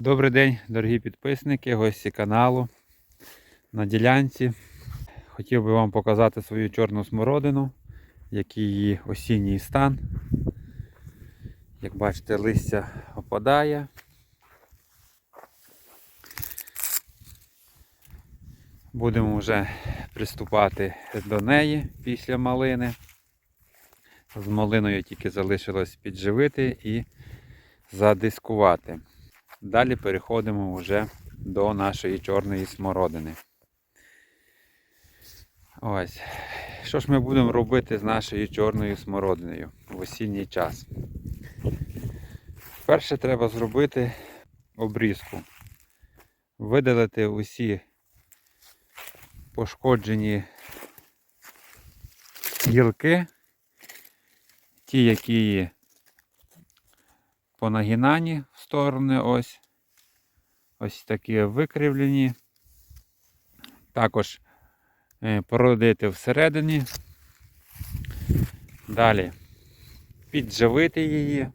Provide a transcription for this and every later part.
Добрий день, дорогі підписники, гості каналу. На ділянці хотів би вам показати свою чорну смородину, який її осінній стан. Як бачите, листя опадає. Будемо вже приступати до неї після малини. З малиною тільки залишилось підживити і задискувати. Далі переходимо вже до нашої чорної смородини. Ось. Що ж ми будемо робити з нашою чорною смородиною в осінній час? Перше треба зробити обрізку. Видалити усі пошкоджені гілки, ті, які понагинані в сторони ось. Ось такі викривлені. Також е, породити всередині. Далі підживити її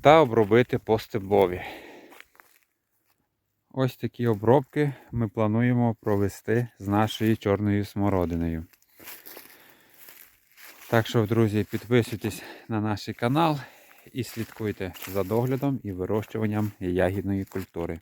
та обробити по стеблові. Ось такі обробки ми плануємо провести з нашою чорною смородиною. Так що, друзі, підписуйтесь на наш канал і слідкуйте за доглядом і вирощуванням ягідної культури.